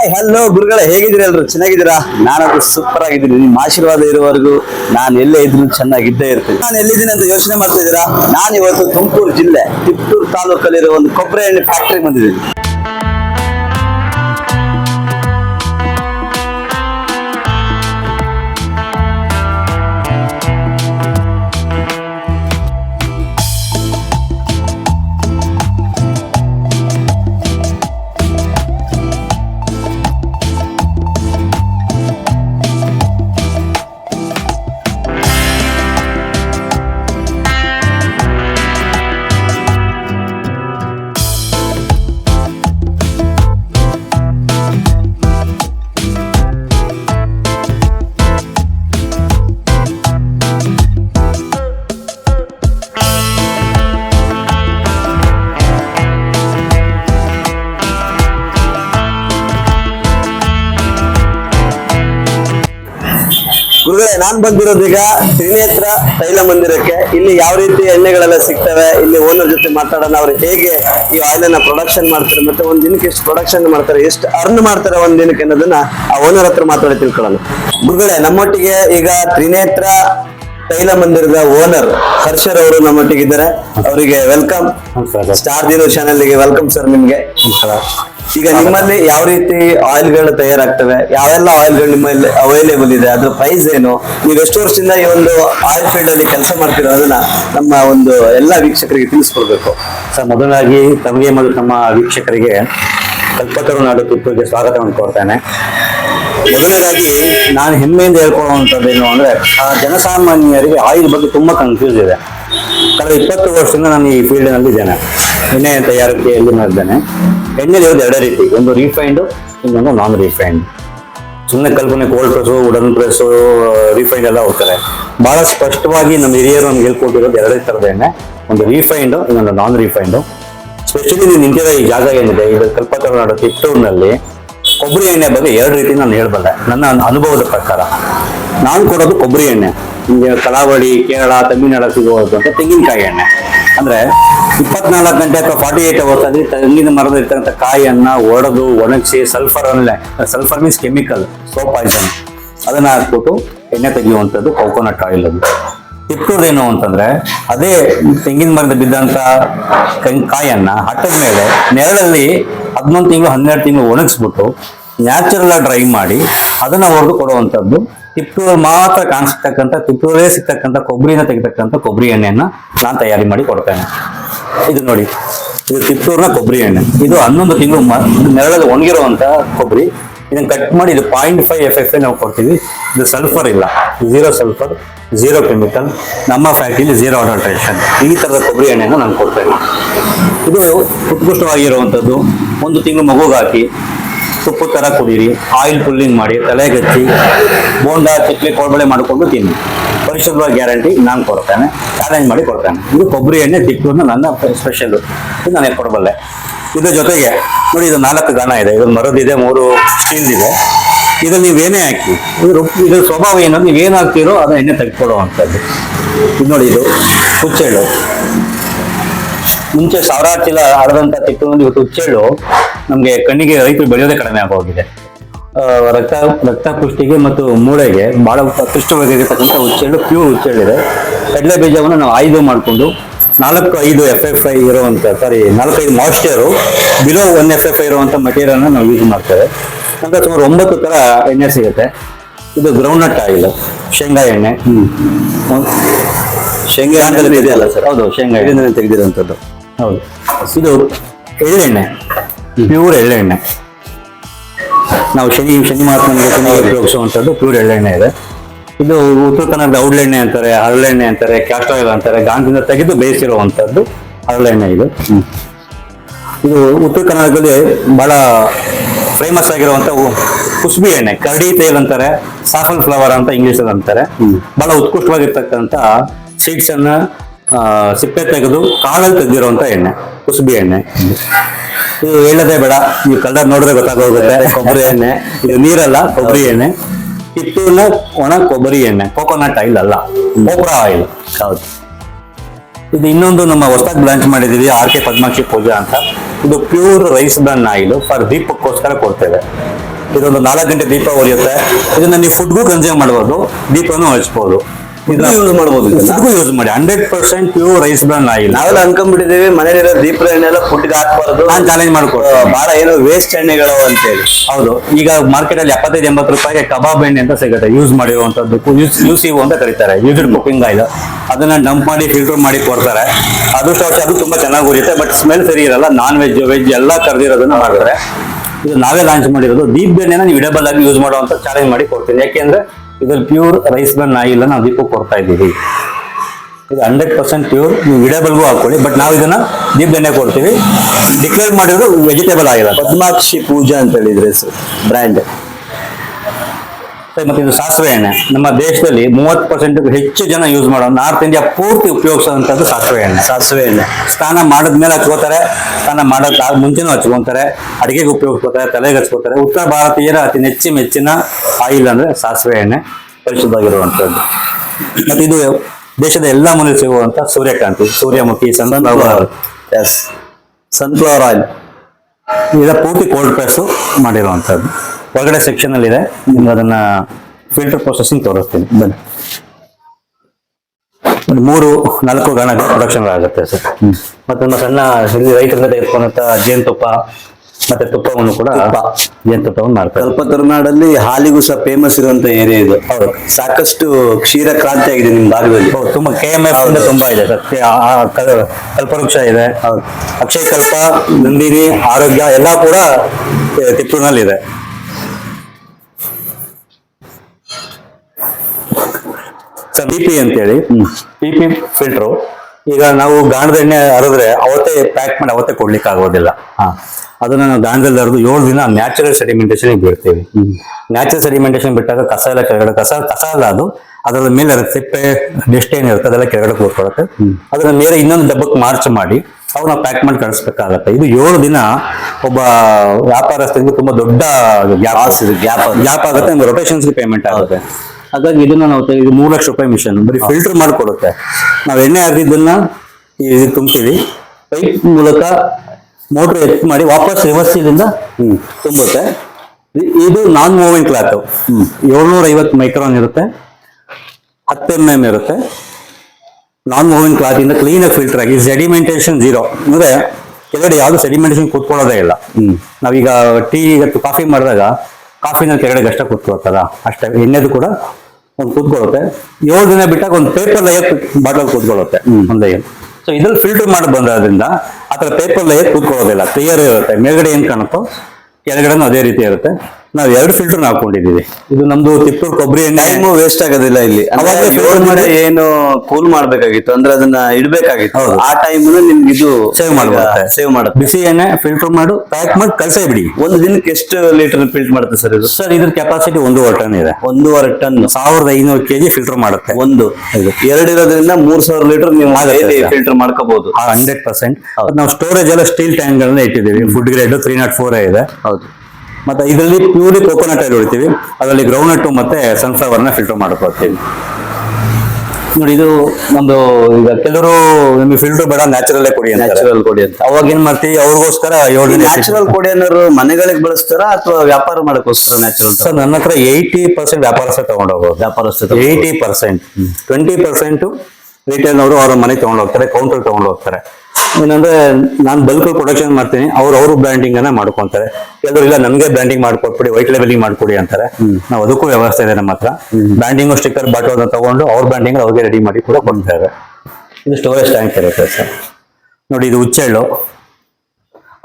Hi hello ಗುರುಗಳೇ, ಹೇಗಿದ್ದೀರಾ ಎಲ್ಲರೂ? ಚೆನ್ನಾಗಿದ್ದೀರಾ? ನಾನಂತೂ ಸೂಪರ್ ಆಗಿದ್ದೀನಿ. ನಿಮ್ಮ ಆಶೀರ್ವಾದ ಇರುವವರೆಗೂ ನಾನು ಎಲ್ಲೇ ಇದ್ರು ಚೆನ್ನಾಗಿದ್ದೇ ಇರ್ತೀನಿ. ನಾನು ಎಲ್ಲಿದ್ದೀನಿ ಅಂತ ಯೋಚನೆ ಮಾಡ್ತಾ ಇದ್ದೀರಾ? ನಾನು ಇವತ್ತು ತುಮಕೂರು ಜಿಲ್ಲೆ ತಿಪ್ಪೂರು ತಾಲೂಕಲ್ಲಿರೋ ಒಂದು ಕೊಬ್ಬರಿ ಎಣ್ಣೆ ಫ್ಯಾಕ್ಟ್ರಿ ಬಂದಿದ್ದೀನಿ. ನಾನ್ ಬಂದಿರೋದು ಈಗ ತ್ರಿನೇತ್ರ ತೈಲ ಮಂದಿರಕ್ಕೆ. ಇಲ್ಲಿ ಯಾವ ರೀತಿ ಎಣ್ಣೆಗಳೆಲ್ಲ ಸಿಗ್ತವೆ ಇಲ್ಲಿ ಓನರ್ ಜೊತೆ ಮಾತಾಡೋಣ ಅವ್ರು ಹೇಗೆ ಈ ಆಯಿಲ್ ಅನ್ನ ಪ್ರೊಡಕ್ಷನ್ ಮಾಡ್ತಾರೆ ಮತ್ತೆ ಒಂದ್ ದಿನಕ್ಕೆ ಎಷ್ಟು ಪ್ರೊಡಕ್ಷನ್ ಮಾಡ್ತಾರೆ ಎಷ್ಟು ಅರ್ನ್ ಮಾಡ್ತಾರೆ ಒಂದ್ ದಿನಕ್ಕೆ ಅನ್ನೋದನ್ನ ಆ ಓನರ್ ಹತ್ರ ಮಾತಾಡಿ ತಿಳ್ಕೊಳ್ಳೋಣ. ಗುರುಗಳೇ ನಮ್ಮೊಟ್ಟಿಗೆ ಈಗ ತ್ರಿನೇತ್ರ ತೈಲ ಮಂದಿರದ ಓನರ್ ಹರ್ಷರ್ ಅವರು ನಮ್ಮೊಟ್ಟಿಗೆ ಇದ್ದಾರೆ ಅವರಿಗೆ ವೆಲ್ಕಮ್ ಸ್ಟಾರ್ ಜೀರೋ ಚಾನೆಲ್ಗೆ ವೆಲ್ಕಮ್ ಸರ್ ನಿಮ್ಗೆ. ಈಗ ನಿಮ್ಮಲ್ಲಿ ಯಾವ ರೀತಿ ಆಯಿಲ್ಗಳು ತಯಾರಾಗ್ತವೆ? ಯಾವೆಲ್ಲ ಆಯಿಲ್ಗಳು ನಿಮ್ಮಲ್ಲಿ ಅವೈಲೇಬಲ್ ಇದೆ? ಅದ್ರ ಪ್ರೈಸ್ ಏನು? ನೀವು ಎಷ್ಟು ವರ್ಷದಿಂದ ಈ ಒಂದು ಆಯಿಲ್ ಫೀಲ್ಡ್ ಅಲ್ಲಿ ಕೆಲಸ ಮಾಡ್ತಿರೋ ಅದನ್ನ ನಮ್ಮ ಒಂದು ಎಲ್ಲಾ ವೀಕ್ಷಕರಿಗೆ ತಿಳಿಸ್ಕೊಡ್ಬೇಕು. ಸರ್ ಮೊದಲಾಗಿ ತಮಗೆ ಮತ್ತು ನಮ್ಮ ವೀಕ್ಷಕರಿಗೆ ಕಲ್ಪತರು ನಾಡು ಸ್ವಾಗತವನ್ನು ಕೋರ್ತೇನೆ. ಮೊದಲನೇದಾಗಿ ನಾನು ಹೆಮ್ಮೆಯಿಂದ ಹೇಳ್ಕೊಳ್ಳುವಂಥದ್ದೇನು ಅಂದ್ರೆ ಆ ಜನಸಾಮಾನ್ಯರಿಗೆ ಆಯಿಲ್ ಬಗ್ಗೆ ತುಂಬಾ ಕನ್ಫ್ಯೂಸ್ ಇದೆ. ಕಳೆದ ಇಪ್ಪತ್ತು ವರ್ಷದಿಂದ ನಾನು ಈ ಫೀಲ್ಡ್ನಲ್ಲಿ ಇದ್ದೇನೆ ಎಣ್ಣೆ ತಯಾರಿಕೆಯಲ್ಲಿ ಮಾಡಿದ್ದೇನೆ ಎಣ್ಣೆ ಇರೋದು ಎರಡೇ ರೀತಿ. ಒಂದು ರೀಫೈಂಡು ಇನ್ನೊಂದು ನಾನ್ ರೀಫೈಂಡ್ ಸುಮ್ಮನೆ ಕಲ್ಪನೆ cold press wooden press refined ಎಲ್ಲ ಹೋಗ್ತಾರೆ. ಬಹಳ ಸ್ಪಷ್ಟವಾಗಿ ನಮ್ಮ ಹಿರಿಯರು ನಮ್ಗೆ ಹೇಳ್ಕೊಟ್ಟಿರೋದು ಎರಡೇ ಥರದ ಎಣ್ಣೆ. ಒಂದು ರೀಫೈಂಡು ಇನ್ನೊಂದು ನಾನ್ ರೀಫೈಂಡು ಸ್ಪೆಷಲಿ ನೀವು ನಿಂತಿರೋ ಈ ಜಾಗ ಏನಿದೆ ಇದು ಕಲ್ಪತರುನಾಡು ತಿಟ್ಟೂರಿನಲ್ಲಿ ಕೊಬ್ಬರಿ ಎಣ್ಣೆ ಬಗ್ಗೆ ಎರಡು ರೀತಿ ನಾನು ಹೇಳಬಲ್ಲೆ. ನನ್ನ ಅನ್- ಅನುಭವದ ಪ್ರಕಾರ. ನಾನು ಕೊಡೋದು ಕೊಬ್ಬರಿ ಎಣ್ಣೆ. ನಿಮಗೆ ಕರಾವಳಿ, ಕೇರಳ, ತಮಿಳುನಾಡು ಸಿಗುವಂತ ತೆಂಗಿನಕಾಯಿ ಎಣ್ಣೆ. ಅಂದ್ರೆ ಇಪ್ಪತ್ನಾಲ್ಕು ಗಂಟೆ ಅಥವಾ ಫಾರ್ಟಿ ಏಟ್ ಅವರ್ಸ್ ಅಲ್ಲಿ ತೆಂಗಿನ ಮರದ ಇರ್ತಕ್ಕಂಥ ಕಾಯಿಯನ್ನ ಒಡೆದು, ಒಣಗಿಸಿ ಸಲ್ಫರ್ ಅಲ್ಲೇ sulphur means chemical soap poison ಅದನ್ನ ಹಾಕ್ಬಿಟ್ಟು ಎಣ್ಣೆ ತೆಗೆಯುವಂಥದ್ದು ಕೋಕೋನಟ್ ಆಯಿಲ್ ಅದು. ಏನು ಅಂತಂದ್ರೆ, ಅದೇ ತೆಂಗಿನ ಮರದ ಬಿದ್ದಂತ ಕಾಯನ್ನ ಹಟ್ಟದ ಮೇಲೆ ನೆರಳಲ್ಲಿ ಹದಿನೊಂದು ತಿಂಗಳು, ಹನ್ನೆರಡು ತಿಂಗಳು ಒಣಗಿಸ್ಬಿಟ್ಟು ನ್ಯಾಚುರಲ್ ಆಗಿ ಡ್ರೈ ಮಾಡಿ ಅದನ್ನ ಹೊಡೆದು ಕೊಡುವಂಥದ್ದು ತಿಪ್ಪೂರಲ್ಲಿ ಮಾತ್ರ ಕಾಣಿಸ್ತಕ್ಕಂಥ ತಿಪ್ಪೂರೇ ಸಿಗ್ತಕ್ಕಂಥ ಕೊಬ್ಬರಿನ ತೆಗಿತಕ್ಕಂಥ ಕೊಬ್ಬರಿ ಎಣ್ಣೆಯನ್ನ ನಾನು ತಯಾರಿ ಮಾಡಿ ಕೊಡ್ತೇನೆ. ಇದು ನೋಡಿ, ಇದು ತಿಪ್ಪೂರ್ನ ಕೊಬ್ಬರಿ ಎಣ್ಣೆ. ಇದು ಹನ್ನೊಂದು ತಿಂಗಳು ನೆರಳಲ್ಲಿ ಒಣಗಿರುವಂತಹ ಕೊಬ್ಬರಿ. ಇದನ್ನ ಕಟ್ ಮಾಡಿ ಇದು ಪಾಯಿಂಟ್ ಫೈವ್ ಎಫ್ ಎಫ್ ನಾವು ಕೊಡ್ತೀವಿ. ಇದು ಸಲ್ಫರ್ ಇಲ್ಲ. ಝೀರೋ ಸಲ್ಫರ್ ಝೀರೋ ಕೆಮಿಕಲ್ ನಮ್ಮ ಫ್ಯಾಕ್ಟ್ರಿಲಿ ಝೀರೋ ಅಡಲ್ಟ್ರೇಷನ್ ಈ ಥರದ ಕೊಬ್ಬರಿ ಎಣ್ಣೆನ ನಾನು ಕೊಡ್ತೇನೆ ಇದು ಉತ್ಕೃಷ್ಟವಾಗಿರುವಂಥದ್ದು ಒಂದು ತಿಂಗಳು ಮಗುಗೆ ಹಾಕಿ ತುಪ್ಪ ಥರ ಕುಡೀರಿ ಆಯಿಲ್ ಪುಲ್ಲಿಂಗ್ ಮಾಡಿ ತಲೆಗಚ್ಚಿ ಬೋಂಡ ಚಕ್ಲಿ ಕೋಳ್ಬಳೆ ಮಾಡಿಕೊಂಡು ತಿನ್ನಿ ಪರಿಶುದ್ಧವಾಗಿ ಗ್ಯಾರಂಟಿ ನಾನು ಕೊಡ್ತೇನೆ. ಚಾಲೆಂಜ್ ಮಾಡಿ ಕೊಡ್ತೇನೆ. ಇದು ಕೊಬ್ಬರಿ ಎಣ್ಣೆ ತಿಕ್ಕನ್ನು ನನ್ನ ಸ್ಪೆಷಲ್ಲು ಇದು ನನಗೆ ಕೊಡಬಲ್ಲೆ. ಇದ್ರ ಜೊತೆಗೆ ನೋಡಿ ಇದು ನಾಲ್ಕು ಗಾಣ ಇದೆ. ಇದು ಮರದಿದೆ, ಮೂರು ಸ್ಟೀಲ್ ಇದೆ ಇದ್ರಲ್ಲಿ ನೀವೇನೇ ಹಾಕಿ ಇದು ಇದ್ರ ಸ್ವಭಾವ ಏನಂದ್ರೆ ನೀವೇನು ಹಾಕ್ತೀರೋ ಅದನ್ನ ಎಣ್ಣೆ ತೆಗೆದುಕೊಳ್ಳುವಂಥದ್ದು. ಇದು ನೋಡಿ ಇದು ಹುಚ್ಚೆಳ್ಳು. ಮುಂಚೆ ಸಾವಿರಾರು ಚೀಲ ಹರದಂತ ತಿಪ್ಪುನಲ್ಲಿ ಇವತ್ತು ಹುಚ್ಚೆಳ್ಳು ನಮಗೆ ಕಣ್ಣಿಗೆ ರೈತರು ಬೆಳೆಯೋದೇ ಕಡಿಮೆ ಆಗೋಗಿದೆ. ರಕ್ತ ರಕ್ತ ಪುಷ್ಟಿಗೆ ಮತ್ತು ಮೂಳೆಗೆ ಬಹಳ ಉತ್ಕೃಷ್ಟವಾಗಿರ್ತಕ್ಕಂಥ ಹುಚ್ಚೆಳ್ಳು ಪ್ಯೂರ್ ಹುಚ್ಚೆಳ್ಳಿದೆ. ಕಡಲೆ ಬೀಜವನ್ನು ನಾವು ಆಯ್ದು ಮಾಡಿಕೊಂಡು ನಾಲ್ಕು ಐದು ಎಫ್ ಎಫ್ ಐ ಇರುವಂತ ಸಾರಿ ನಾಲ್ಕೈದು moisture below one F F I ಇರುವಂತ ಮಟೀರಿಯಲ್ನ ನಾವು ಯೂಸ್ ಮಾಡ್ತೇವೆ. ನಂತರ ಸುಮಾರು ಒಂಬತ್ತು ತರ ಎಣ್ಣೆ ಸಿಗುತ್ತೆ. ಇದು ಗ್ರೌಂಡ್ ನಟ್ ಆಯಿಲ್ ಶೇಂಗಾ ಎಣ್ಣೆ. ಶೇಂಗಾ ಇದೆಯಲ್ಲ ಸರ್? ಹೌದು ಶೇಂಗಾ ಎಣ್ಣೆ. ತೆಗೆದಿರುವಂಥದ್ದು ಹೌದು. ಇದು ಎಳ್ಳೆಣ್ಣೆ ಪ್ಯೂರ್ ಎಳ್ಳೆಣ್ಣೆ. ನಾವು ಶನಿ ಶನಿ ಶನಿ ಉಪಯೋಗಿಸುವಂಥದ್ದು ಪ್ಯೂರ್ ಎಳ್ಳೆಣ್ಣೆ ಇದೆ. ಇದು ಉತ್ತರ ಕನ್ನಡದ ಔಡ್ಲೆಣ್ಣೆ ಅಂತಾರೆ ಹರಳೆಣ್ಣೆ ಅಂತಾರೆ ಕ್ಯಾಸ್ಟರ್ ಆಯಿಲ್ ಅಂತಾರೆ ಗಾಂಧಿಯಿಂದ ತೆಗೆದು ಬೇಯಿಸಿರುವಂಥದ್ದು ಹರಳೆಣ್ಣೆ ಇದು. ಇದು ಉತ್ತರ ಕನ್ನಡದಲ್ಲಿ ಬಹಳ ಫೇಮಸ್ ಆಗಿರುವಂತ ಕುಸುಬಿ ಎಣ್ಣೆ ಕರಡಿ ತೈಲ್ ಅಂತಾರೆ ಸಾಫಲ್ ಫ್ಲವರ್ ಅಂತ ಇಂಗ್ಲಿಷ್ ಅಂತಾರೆ. ಬಹಳ ಉತ್ಕೃಷ್ಟವಾಗಿರ್ತಕ್ಕಂಥ ಸೀಡ್ಸ್ ಅನ್ನ ಸಿಪ್ಪೆ ತೆಗೆದು ಕಾಳಲ್ಲಿ ತೆಗೆದಿರುವಂತ ಎಣ್ಣೆ ಕುಸುಬಿ ಎಣ್ಣೆ. ಇದು ಹೇಳದೆ ಬೇಡ ನೀವು ಕಲರ್ ನೋಡಿದ್ರೆ ಗೊತ್ತಾಗೋಗುತ್ತೆ. ಕೊಬ್ಬರಿ ಎಣ್ಣೆ ಇದು ನೀರಲ್ಲ ಕೊಬ್ಬರಿ ಎಣ್ಣೆ. ಕಿತ್ತೂರಿನ ಒಣ ಕೊಬ್ಬರಿ ಎಣ್ಣೆ ಕೋಕೋನಟ್ ಆಯಿಲ್ ಅಲ್ಲ, ಕೊಬ್ಬರ ಆಯಿಲ್ ಹೌದು. ಇದು ಇನ್ನೊಂದು ನಮ್ಮ ಹೊಸದಾಗಿ ಬ್ರಾಂಚ್ ಮಾಡಿದೀವಿ ಆರ್ ಕೆ ಪದ್ಮಾಕ್ಷಿ ಪೂಜಾ ಅಂತ. ಇದು pure rice bran oil for ದೀಪಕ್ಕೋಸ್ಕರ ಕೊಡ್ತೇವೆ. ಇದೊಂದು ನಾಲ್ಕು ಗಂಟೆ ದೀಪ ಉರಿಯುತ್ತೆ ಇದನ್ನ ನೀವು ಫುಡ್ಗೂ ಕನ್ಸ್ಯೂಮ್ ಮಾಡ್ಬೋದು, ದೀಪನೂ ಹಚ್ಬೋದು. ಯೂಸ್ ಇದನ್ನ? ಫುಡ್ಗೂ ಯೂಸ್ ಮಾಡಿ. Hundred percent pure rice bran oil ನಾವೆಲ್ಲ ಅನ್ಕೊಂಡ್ಬಿಟ್ಟಿದೀವಿ ಮನೇಲಿರೋ ದೀಪ ಎಣ್ಣೆ ಎಲ್ಲ ಫುಡ್ಗೆ ಹಾಕ್ಬಾರ್ದು. ನಾನು ಚಾಲೆಂಜ್ ಮಾಡ್ಕೊಡ್ತೀನಿ. ಆ, ಬಹಳ ಏನೋ ವೇಸ್ಟ್ ಎಣ್ಣೆಗಳು ಅಂತೇಳಿ. ಹೌದು. ಈಗ ಮಾರ್ಕೆಟ್ ಅಲ್ಲಿ ಎಪ್ಪತ್ತೈದು ಎಂಬತ್ತು ರೂಪಾಯಿಗೆ ಕಬಾಬ್ ಎಣ್ಣೆ ಅಂತ ಸಿಗುತ್ತೆ. ಯೂಸ್ ಮಾಡಿರುವಂತದ್ದು ಯೂಸ್ ಇವು ಅಂತ ಕರೀತಾರೆ. ಯೂಸ್ಡ್ ಕುಕಿಂಗ್ ಆಯಿಲ್ ಅದನ್ನ ಡಂಪ್ ಮಾಡಿ ಫಿಲ್ಟರ್ ಮಾಡಿ ಕೊಡ್ತಾರೆ. ಅದೃಷ್ಟ ಅದು ತುಂಬಾ ಚೆನ್ನಾಗಿ ಉರಿಯುತ್ತೆ. ಬಟ್ ಸ್ಮೆಲ್ ಸರಿ ಇರಲ್ಲ. ನಾನ್ ವೆಜ್ ವೆಜ್ ಎಲ್ಲ ಕರೆದಿರೋದನ್ನ ಮಾಡ್ತಾರೆ. ಇದು ನಾವೇ ಲಾಂಚ್ ಮಾಡಿರೋದು. ದೀಪ್ ಬೆಣ್ಣೆನ ನೀವು ಇಡಬಲ್ ಆಗಿ ಯೂಸ್ ಮಾಡುವಂತ ಚಾಲೆಂಜ್ ಮಾಡಿ ಕೊಡ್ತೀನಿ. ಯಾಕೆಂದ್ರೆ ಇದ್ರಲ್ಲಿ ಪ್ಯೂರ್ ರೈಸ್ ಬನ್ ಆಯಿಲ್ ನಾವು ದೀಪಕ್ಕೆ ಕೊಡ್ತಾ ಇದ್ದೀವಿ. ಇದು ಹಂಡ್ರೆಡ್ ಪರ್ಸೆಂಟ್ ಪ್ಯೂರ್ ನೀವು ವಿಡೇಬಲ್ಗೂ ಹಾಕೊಳ್ಳಿ ಬಟ್ ನಾವು ಇದನ್ನ ದೀಪ್ ಎಣ್ಣೆ ಕೊಡ್ತೀವಿ. ಡಿಕ್ಲೇರ್ ಮಾಡಿರೋದು ವೆಜಿಟೇಬಲ್ ಆಗಿಲ್ಲ ಪದ್ಮಾಕ್ಷಿ ಪೂಜಾ ಅಂತ ಹೇಳಿದ್ರೆ ಬ್ರ್ಯಾಂಡ್ ಮತ್ತೆ ಇದು ಸಾಸಿವೆ ಎಣ್ಣೆ. ನಮ್ಮ ದೇಶದಲ್ಲಿ ಮೂವತ್ತು ಪರ್ಸೆಂಟ್ ಹೆಚ್ಚು ಜನ ಯೂಸ್ ಮಾಡೋ ನಾರ್ತ್ ಇಂಡಿಯಾ ಪೂರ್ತಿ ಉಪಯೋಗಿಸುವಂತದ್ದು ಸಾಸಿವೆ ಎಣ್ಣೆ. ಸಾಸಿವೆ ಎಣ್ಣೆ. ಸ್ನಾನ ಮಾಡಿದ್ಮೇಲೆ ಹಚ್ಕೋತಾರೆ ಸ್ನಾನ ಮಾಡೋದ್ ಮುಂಚೆನೂ ಹಚ್ಕೊಂತಾರೆ ಅಡಿಗೆಗೆ ಉಪಯೋಗಿಸ್ಕೋತಾರೆ ತಲೆಗೆ ಹಚ್ಕೋತಾರೆ. ಉತ್ತರ ಭಾರತೀಯರ ಅತಿ ನೆಚ್ಚಿ ಮೆಚ್ಚಿನ ಆಯಿಲ್ ಅಂದ್ರೆ ಸಾಸಿವೆ ಎಣ್ಣೆ ಪರಿಶುದ್ಧವಾಗಿರುವಂತದ್ದು ಮತ್ತೆ ಇದು ದೇಶದ ಎಲ್ಲಾ ಮನೆ ಸಿಗುವಂತ ಸೂರ್ಯಕಾಂತಿ ಸೂರ್ಯಮುಖಿ ಸನ್ಫ್ಲವರ್ ಎಸ್ ಸನ್ಫ್ಲವರ್ ಆಯಿಲ್ ಇದ ಪೂರ್ತಿ ಕೋಲ್ಡ್ ಪ್ರೆಸ್ ಮಾಡಿರುವಂತದ್ದು ಹೊರಗಡೆ ಸೆಕ್ಷನ್ ಅಲ್ಲಿ ಇದೆ. ನಿಮ್ಗೆ ಅದನ್ನ ಫಿಲ್ಟರ್ ಪ್ರೊಸೆಸಿಂಗ್ ತೋರಿಸ್ತೀನಿ. ಬನ್ನಿ. ಒಂದು ಮೂರು ನಾಲ್ಕು ಗಣ ಪ್ರೊಡಕ್ಷನ್ ಆಗುತ್ತೆ ಸರ್. ಮತ್ತೆ ನಮ್ಮ ಸಣ್ಣ ಇಲ್ಲಿ ರೈತರಿಂದ ತೆಗೆದುಕೊಂಡಂತ ಜೇನುತುಪ್ಪ ಮತ್ತೆ ತುಪ್ಪವನ್ನು ಕೂಡ ಜೇನುತುಪ್ಪವನ್ನು ಮಾಡ್ತಾರೆ. ಕಲ್ಪತರುನಾಡಲ್ಲಿ ಹಾಲಿಗೂ ಸಹ ಫೇಮಸ್ ಇರುವಂತ ಏರಿಯಾ ಇದು. ಸಾಕಷ್ಟು ಕ್ಷೀರ ಕ್ರಾಂತಿ ಆಗಿದೆ ನಿಮ್ ಭಾಗದಲ್ಲಿ ತುಂಬಾ ಕೆ ಎಂ ಎಫ್ ತುಂಬಾ ಇದೆ ಸರ್. ಕಲ್ಪವೃಕ್ಷ ಇದೆ. ಅಕ್ಷಯ ಕಲ್ಪ ನಂದಿನಿ ಆರೋಗ್ಯ ಎಲ್ಲ ಕೂಡ ತಿಪ್ಪೂರಿನಲ್ಲಿ ಇದೆ ಸರ್ ಬಿ ಪಿ ಅಂತೇಳಿ. ಪಿ ಪಿ ಫಿಲ್ಟ್ರು ಈಗ ನಾವು ಗಾಣದ ಎಣ್ಣೆ ಹರಿದ್ರೆ ಅವತ್ತೇ ಪ್ಯಾಕ್ ಮಾಡಿ ಅವತ್ತೇ ಕೊಡ್ಲಿಕ್ಕೆ ಆಗೋದಿಲ್ಲ. ಅದನ್ನ ನಾವು ಗಾಣದಲ್ಲಿ ಹರಿದು ಏಳು ದಿನ ನ್ಯಾಚುರಲ್ ಸೆಡಿಮೆಂಟೇಷನ್ ಬಿಡ್ತೀವಿ. ನ್ಯಾಚುರಲ್ ಸೆಡಿಮೆಂಟೇಷನ್ ಬಿಟ್ಟಾಗ ಕಸ ಎಲ್ಲ ಕೆಳಗಡೆ ಕಸ ಕಸ ಅಲ್ಲ ಅದು. ಅದರ ಮೇಲೆ ಇರುತ್ತೆ ಸಿಪ್ಪೆ ಏನು ಇರುತ್ತೆ ಅದೆಲ್ಲ ಕೆಳಗಡೆ ಕೂತ್ಕೊಳ್ಳುತ್ತೆ. ಅದನ್ನ ಮೇಲೆ ಇನ್ನೊಂದು ಡಬ್ಬಕ್ಕೆ ಮಾರ್ಚ್ ಮಾಡಿ ಅವನ್ನ ಪ್ಯಾಕ್ ಮಾಡಿ ಕಳಿಸ್ಬೇಕಾಗತ್ತೆ. ಇದು ಏಳು ದಿನ ಒಬ್ಬ ವ್ಯಾಪಾರಸ್ಥರಿಗೆ ತುಂಬಾ ದೊಡ್ಡ ಗ್ಯಾಪ್. ಗ್ಯಾಪ್ ಗ್ಯಾಪ್ ಆಗುತ್ತೆ ಒಂದು ರೊಟೇಷನ್ಸ್ಗೆ ಪೇಮೆಂಟ್ ಆಗುತ್ತೆ. ಹಾಗಾಗಿ ಇದನ್ನ ನಾವು ತೆಗೆದು ಮೂರು ಲಕ್ಷ ರೂಪಾಯಿ ಮಿಷನ್ ಬರೀ ಫಿಲ್ಟರ್ ಮಾಡಿಕೊಡುತ್ತೆ. ನಾವು ಎಣ್ಣೆ ಹಾಕಿದ್ದನ್ನ ಇದು ತುಂಬ್ತೀವಿ. ಪೈಪ್ ಮೂಲಕ ಮೋಟರ್ ಎತ್ ಮಾಡಿ ವಾಪಸ್ ರಿವರ್ಸ್ ತುಂಬುತ್ತೆ ಇದು ನಾನ್ ಮೂವಿಂಗ್ ಕ್ಲಾತ್ ಏಳ್ನೂರ ಐವತ್ತು ಮೈಕ್ರಾನ್ ಇರುತ್ತೆ. ಹತ್ತು ಎಂ ಎಂ ಇರುತ್ತೆ. ನಾನ್ ಮೂವಿಂಗ್ ಕ್ಲಾತ್ ಇಂದ ಕ್ಲೀನ್ ಆಗಿ ಫಿಲ್ಟರ್ ಆಗಿ ಸೆಡಿಮೆಂಟೇಷನ್ ಜೀರೋ ಅಂದ್ರೆ ಕೆಳಗಡೆ ಯಾವ್ದು ಸೆಡಿಮೆಂಟೇಷನ್ ಕೂತ್ಕೊಳ್ಳೋದೇ ಇಲ್ಲ. ನಾವೀಗ ಟೀ ಕಾಫಿ ಮಾಡಿದಾಗ ಕಾಫಿನ ಕೆಳಗಡೆ ಅಷ್ಟೇ ಕೂತ್ಕೊಳ್ತಾರ ಅಷ್ಟೇ, ಎಣ್ಣೆದು ಕೂಡ ಒಂದು ಕೂತ್ಕೊಳ್ಳುತ್ತೆ. ಏಳು ದಿನ ಬಿಟ್ಟಾಗ ಒಂದು ಪೇಪರ್ ಲೇಯರ್ ಬಾಟಲ್ ಕೂತ್ಕೊಳ್ಳುತ್ತೆ ಒಂದು ಲೈಯರ್ ಸೊ ಇದ್ರಲ್ಲಿ ಫಿಲ್ಟರ್ ಮಾಡಿ ಬಂದಾದ್ರಿಂದ ಆ ಥರ ಪೇಪರ್ ಲೇಯರ್ ಕೂತ್ಕೊಳ್ಳೋದಿಲ್ಲ. ಕ್ಲಿಯರ್ ಇರುತ್ತೆ. ಮೇಲ್ಗಡೆ ಏನ್ ಕಾಣುತ್ತೋ ಕೆಳಗಡೆನೂ ಅದೇ ರೀತಿ ಇರುತ್ತೆ. ನಾವು ಎರಡು ಫಿಲ್ಟರ್ ಹಾಕೊಂಡಿದ್ದೀವಿ ಇದು ನಮ್ದು ತಿಪ್ಪೂರು ಕೊಬ್ಬರಿ ಎಣ್ಣೆ. ಟೈಮ್ ವೇಸ್ಟ್ ಆಗೋದಿಲ್ಲ ಇಲ್ಲಿ. ಅವಾಗ ಮಾಡಿ- ಏನು ಕೂಲ್ ಮಾಡ್ಬೇಕಾಗಿತ್ತು. ಅಂದ್ರೆ ಅದನ್ನ ಇಡ್ಬೇಕಾಗಿತ್ತು. ಹೌದು. ಆ ಟೈಮ್ ನಿಮ್ಗೆ ಇದು ಸೇವ್ ಮಾಡ ಸೇವ್ ಮಾಡುತ್ತೆ. ಬಿಸಿ ಎಣ್ಣೆ ಫಿಲ್ಟರ್ ಮಾಡು ಪ್ಯಾಕ್ ಮಾಡಿ ಕಳ್ಸೇ ಬಿಡಿ. ಒಂದು ದಿನಕ್ಕೆ ಎಷ್ಟು ಲೀಟರ್ ಫಿಲ್ಟ್ ಮಾಡುತ್ತೆ ಸರ್ ಇದು? ಸರ್ ಇದ್ರ ಕೆಪಾಸಿಟಿ ಒಂದೂವರೆ ಟನ್ ಇದೆ. ಒಂದೂವರೆ ಟನ್ ಸಾವಿರದ ಐನೂರು ಕೆಜಿ ಫಿಲ್ಟರ್ ಮಾಡುತ್ತೆ. ಒಂದು. ಎರಡು ಇರೋದ್ರಿಂದ ಮೂರ್ ಸಾವಿರ ಲೀಟರ್ ನೀವು ಆಗುತ್ತೆ. ಫಿಲ್ಟರ್ ಮಾಡ್ಕೋಬಹುದು. ಹಂಡ್ರೆಡ್ ಪರ್ಸೆಂಟ್ ನಾವು ಸ್ಟೋರೇಜ್ ಎಲ್ಲ ಸ್ಟೀಲ್ ಟ್ಯಾಂಕ್ ಗಳನ್ನ ಇಟ್ಟಿದ್ದೀವಿ. Food grade three nought four ಇದೆ. ಹೌದು. ಮತ್ತೆ ಇದರಲ್ಲಿ ಪ್ಯೂರ್ಲಿ ಕೋಕೋನಟ್ ಆಯಿಲ್ ಹೊಡಿತೀವಿ. ಅದರಲ್ಲಿ ಗ್ರೌಂಡ್ನಟ್ ಮತ್ತೆ ಸನ್ಫ್ಲವರ್ನ ಫಿಲ್ಟರ್ ಮಾಡ್ಕೊಳ್ತೀವಿ. ನೋಡಿ ಇದು ನಮ್ದು ಈಗ ಕೆಲವರು ನಿಮ್ಗೆ ಫಿಲ್ಟರ್ ಬೇಡ ನ್ಯಾಚುರಲ್ ಕೊಡಿ ನ್ಯಾಚುರಲ್ ಕೊಡಿ ಅಂತ. ಅವಾಗ ಏನ್ ಮಾಡ್ತೀವಿ? ಅವ್ರಿಗೋಸ್ಕರ ಏಳು ನ್ಯಾಚುರಲ್ ಕೊಡಿ ಅನ್ನೋರು ಮನೆಗಳಿಗೆ ಬಳಸ್ತಾರ ಅಥವಾ ವ್ಯಾಪಾರ ಮಾಡಕ್ಕೋಸ್ಕರ ನ್ಯಾಚುರಲ್ ಸರ್ ನನ್ನ ಹತ್ರ ಏಯ್ಟಿ ಪರ್ಸೆಂಟ್ ವ್ಯಾಪಾರಸ್ಥೆ ತಗೊಂಡೋಗೋದು. ವ್ಯಾಪಾರಸ್ಥರು ಏಯ್ಟಿ ಪರ್ಸೆಂಟ್ ಟ್ವೆಂಟಿ ಪರ್ಸೆಂಟ್ ರಿಟೇಲ್ನವರು ಅವ್ರ ಮನೆ ತಗೊಂಡು ಹೋಗ್ತಾರೆ ಕೌಂಟರ್ ತಗೊಂಡು ಹೋಗ್ತಾರೆ. ಏನಂದ್ರೆ ನಾನು ಬಲ್ಕ್ ಪ್ರೊಡಕ್ಷನ್ ಮಾಡ್ತೀನಿ ಅವ್ರು ಅವರು ಬ್ರ್ಯಾಂಡಿಂಗ್ ಅನ್ನ ಮಾಡ್ಕೊಂತಾರೆ. ಕೆಲವರು ಇಲ್ಲ ನಮಗೆ ಬ್ರ್ಯಾಂಡಿಂಗ್ ಮಾಡ್ಕೊಟ್ಬಿಡಿ ವೈಟ್ ಲೆವೆಲಿಂಗ್ ಮಾಡ್ಕೊಡಿ ಅಂತಾರೆ. ನಾವು ಅದಕ್ಕೂ ವ್ಯವಸ್ಥೆ ಇದೆ ನಮ್ಮ ಹತ್ರ. ಬ್ರ್ಯಾಂಡಿಂಗ್ ಸ್ಟಿಕ್ಕರ್ ಬಾಟಲ್ ತಗೊಂಡು ಅವ್ರ ಬ್ರ್ಯಾಂಡಿಂಗ್ ಅವ್ರಿಗೆ ರೆಡಿ ಮಾಡಿ ಕೂಡ ಕೊಡ್ತಾರೆ ಇದು ಸ್ಟೋರೇಜ್ ಟ್ಯಾಂಕ್ ಇರುತ್ತೆ ಸರ್. ನೋಡಿ ಇದು ಹುಚ್ಚೆಳ್ಳು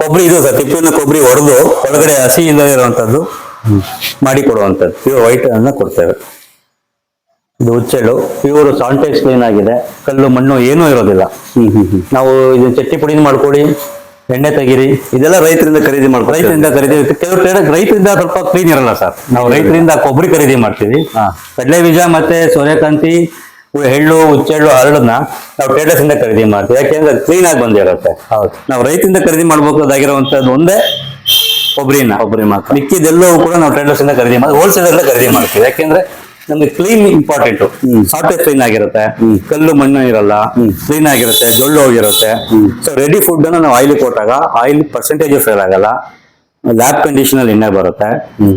ಕೊಬ್ಬರಿ ಇದು ಸರ್ ತಿಪ್ಪಿನ ಕೊಬ್ಬರಿ ಹೊಡೆದು ಒಳಗಡೆ ಹಸಿ ಇಲ್ಲದೆ ಇರುವಂತದ್ದು ಮಾಡಿ ಕೊಡುವಂಥದ್ದು ಪ್ಯೂರ್ ವೈಟ್ ಅನ್ನ ಕೊಡ್ತೇವೆ ಇದು ಹುಚ್ಚೆಳ್ಳು. ಪ್ಯೂರ್ ಸಾಂಟೆಕ್ಸ್ ಕ್ಲೀನ್ ಆಗಿದೆ. ಕಲ್ಲು ಮಣ್ಣು ಏನೂ ಇರೋದಿಲ್ಲ. ನಾವು ಇದನ್ನ ಚಟ್ಟಿ ಪುಡಿನ ಮಾಡ್ಕೊಡಿ ಎಣ್ಣೆ ತೆಗೀರಿ. ಇದೆಲ್ಲ ರೈತರಿಂದ ಖರೀದಿ ಮಾಡ್ತಾರೆ ರೈತರಿಂದ ಖರೀದಿ ಕೆಲವು ಟ್ರೇಡರ್ ರೈತರಿಂದ ಸ್ವಲ್ಪ ಕ್ಲೀನ್ ಇರಲ್ಲ ಸರ್. ನಾವು ರೈತರಿಂದ ಕೊಬ್ಬರಿ ಖರೀದಿ ಮಾಡ್ತೀವಿ. ಕಡಲೆ ಬೀಜ ಮತ್ತೆ ಸೂರ್ಯಕಾಂತಿ ಎಳ್ಳು ಹುಚ್ಚೆಳ್ಳು ಹರಳನ್ನ ನಾವು ಟೇಡರ್ಸ್ ಇಂದ ಖರೀದಿ ಮಾಡ್ತೀವಿ. ಯಾಕೆಂದ್ರೆ ಕ್ಲೀನ್ ಆಗಿ ಬಂದಿರುತ್ತೆ. ಹೌದು. ನಾವು ರೈತರಿಂದ ಖರೀದಿ ಮಾಡ್ಬೇಕಾಗಿರುವಂತದ್ದು ಒಂದೇ ಕೊಬ್ಬರಿನ. ಕೊಬ್ಬರಿ ಮಾತ್ರ. ಮಿಕ್ಕಿದೆಲ್ಲವೂ ಕೂಡ ನಾವು ಟ್ರೇಡರ್ಸ್ ಇಂದ ಖರೀದಿ ಮಾಡಿ ಹೋಲ್ಸೇಲ್ ಖರೀದಿ ಮಾಡ್ತೀವಿ. ಯಾಕೆಂದ್ರೆ ನಮ್ಗೆ ಕ್ಲೀನ್ ಇಂಪಾರ್ಟೆಂಟ್ ಸಾಫ್ಟ್ವೇರ್ ಕ್ಲೀನ್ ಆಗಿರುತ್ತೆ. ಕಲ್ಲು ಮಣ್ಣು ಇರಲ್ಲ. ಕ್ಲೀನ್ ಆಗಿರುತ್ತೆ. ಜೊಳ್ಳು ಹೋಗಿರುತ್ತೆ. ಸೊ ರೆಡಿ ಫುಡ್ ಅನ್ನ ನಾವು ಆಯಿಲ್ ಕೊಟ್ಟಾಗ ಆಯಿಲ್ ಪರ್ಸೆಂಟೇಜ್ ಫೇಲ್ ಆಗಲ್ಲ. ಲ್ಯಾಬ್ ಕಂಡೀಷನ್ ಅಲ್ಲಿ ಎಣ್ಣೆ ಬರುತ್ತೆ.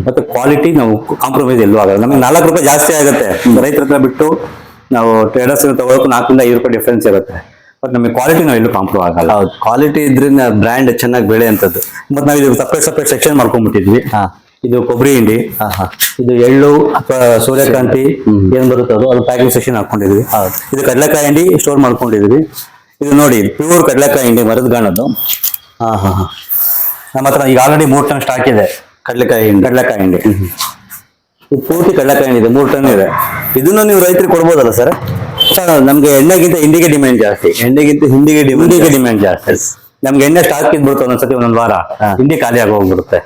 ಮತ್ತೆ ಕ್ವಾಲಿಟಿ ನಾವು ಕಾಂಪ್ರಮೈಸ್ ಎಲ್ಲೂ ಆಗಲ್ಲ. ನಮಗೆ ನಾಲ್ಕು ರೂಪಾಯಿ ಜಾಸ್ತಿ ಆಗುತ್ತೆ. ರೈತರ ಹತ್ರ ಬಿಟ್ಟು ನಾವು ಟ್ರೇಡರ್ಸ್ ತಗೊಳ್ಳೋಕ್ಕೆ ನಾಲ್ಕರಿಂದ ಐದು ರೂಪಾಯಿ ಡಿಫ್ರೆನ್ಸ್ ಇರುತ್ತೆ. ಬಟ್ ನಮಗೆ ಕ್ವಾಲಿಟಿ ನಾವು ಎಲ್ಲೂ ಕಾಂಪ್ರೂವ್ ಆಗಲ್ಲ. ಕ್ವಾಲಿಟಿ ಇದ್ರಿಂದ ಬ್ರ್ಯಾಂಡ್ ಚೆನ್ನಾಗಿ ಬೆಳೆಯುವಂಥದ್ದು ಮತ್ತೆ ನಾವು ಇದು ಸಪ್ರೇಟ್ ಸಪ್ರೇಟ್ ಸೆಕ್ಷನ್ ಮಾಡ್ಕೊಂಡ್ಬಿಟ್ಟಿದ್ವಿ. ಹಾ. ಇದು ಕೊಬ್ಬರಿ ಹಿಂಡಿ. ಹಾ ಹಾ. ಇದು ಎಳ್ಳು ಅಥವಾ ಸೂರ್ಯಕಾಂತಿ ಏನ್ ಬರುತ್ತೆ ಅದು ಅದು ಪ್ಯಾಕಿಂಗ್ ಸೆಷನ್ ಹಾಕೊಂಡಿದ್ವಿ. ಇದು ಕಡಲೆಕಾಯಿ ಹಿಂಡಿ ಸ್ಟೋರ್ ಮಾಡ್ಕೊಂಡಿದ್ವಿ. ಇದು ನೋಡಿ ಪ್ಯೂರ್ ಕಡಲೆಕಾಯಿ ಹಿಂಡಿ ಮರದ ಗಾಣದ್ದು. ಹಾ ಹಾ ಹಾ. ನಮ್ಮ ಹತ್ರ ಈಗ ಆಲ್ರೆಡಿ ಮೂರು ಟನ್ ಸ್ಟಾಕ್ ಇದೆ. ಕಡಲೆಕಾಯಿ ಹಿಂಡಿ. ಕಡಲೆಕಾಯಿ ಹಿಂಡಿ. ಇದು ಪೂರ್ತಿ ಕಡಲೆಕಾಯಿ ಹಿಂಡಿ ಇದೆ ಮೂರು ಟನ್ ಇದೆ. ಇದನ್ನು ನೀವು ರೈತರಿಗೆ ಕೊಡ್ಬೋದಲ್ಲ ಸರ್? ಸರ್ ನಮ್ಗೆ ಎಣ್ಣೆಗಿಂತ ಹಿಂಡಿಗೆ ಡಿಮ್ಯಾಂಡ್ ಜಾಸ್ತಿ. ಎಣ್ಣೆಗಿಂತ ಹಿಂಡಿಗೆ ಡಿಮ್ಯಾಂಡ್ ಜಾಸ್ತಿ. ನಮ್ಗೆ ಎಣ್ಣೆ ಸ್ಟಾಕ್ ಇದ್ಬಿಡ್ತು ಒಂದೊಂದ್ಸತಿ ಒಂದೊಂದ್ ವಾರ. ಹಿಂದಿ ಹಿಂಡಿ ಖಾಲಿ ಆಗಿ ಹೋಗ್ಬಿಡುತ್ತೆ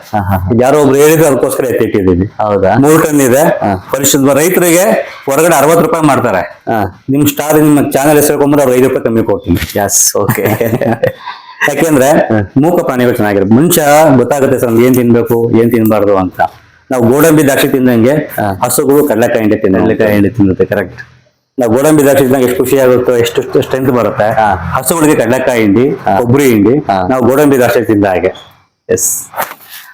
ಯಾರೋ ಒಬ್ರು ಹೇಳಿದ್ರು ಅದಕ್ಕೋಸ್ಕರ ಎತ್ತಿಟ್ಟಿದ್ದೀನಿ. ಹೌದಾ? ಮೂರ್ ಟನ್ ಇದೆ. ಪರಿಶುದ್ಧ ರೈತರಿಗೆ ಹೊರಗಡೆ ಅರವತ್ತು ರೂಪಾಯಿ ಮಾಡ್ತಾರೆ. ನಿಮ್ ಸ್ಟಾರ್ ನಿಮ್ ಚಾನಲ್ ಹೆಸರು ಅವ್ರು ಐದು ರೂಪಾಯಿ ಕಮ್ಮಿ ಕೊಡ್ತೀನಿ. ಎಸ್ ಓಕೆ ಯಾಕೆಂದ್ರೆ ಮೂಕ ಪ್ರಾಣಿಗಳು ಚೆನ್ನಾಗಿರುತ್ತೆ. ಮುಂಚೆ ಗೊತ್ತಾಗುತ್ತೆ ಸರ್ ಏನ್ ತಿನ್ಬೇಕು ಏನ್ ತಿನ್ಬಾರ್ದು ಅಂತ. ನಾವು ಗೋಡಂಬಿ ದ್ರಾಕ್ಷಿ ತಿಂದಂಗೆ. ಹಸುಗಳು ಕಡಲೆಕಾಯಿ ಹಿಂಡಿ ತಿನ್ನ ಕಡ್ಲೆಕಾಯಿ ಹಿಂಡಿ ತಿನ್ನುತ್ತೆ ಕರೆಕ್ಟ್ ನಾವು ಗೋಡಂಬಿ ದ್ರಾಕ್ಷಿ ಇದ್ದಾಗ ಎಷ್ಟು ಖುಷಿ ಆಗುತ್ತೋ ಎಷ್ಟು ಸ್ಟ್ರೆಂತ್ ಬರುತ್ತೆ. ಹಸುಗಳಿಗೆ ಕಡಲೆಕಾಯಿ ಹಿಂಡಿ ಕೊಬ್ಬರಿ ಹಿಂಡಿ. ನಾವು ಗೋಡಂಬಿ ದ್ರಾಕ್ಷಿ ತಿಂದ ಹಾಗೆ. ಎಸ್.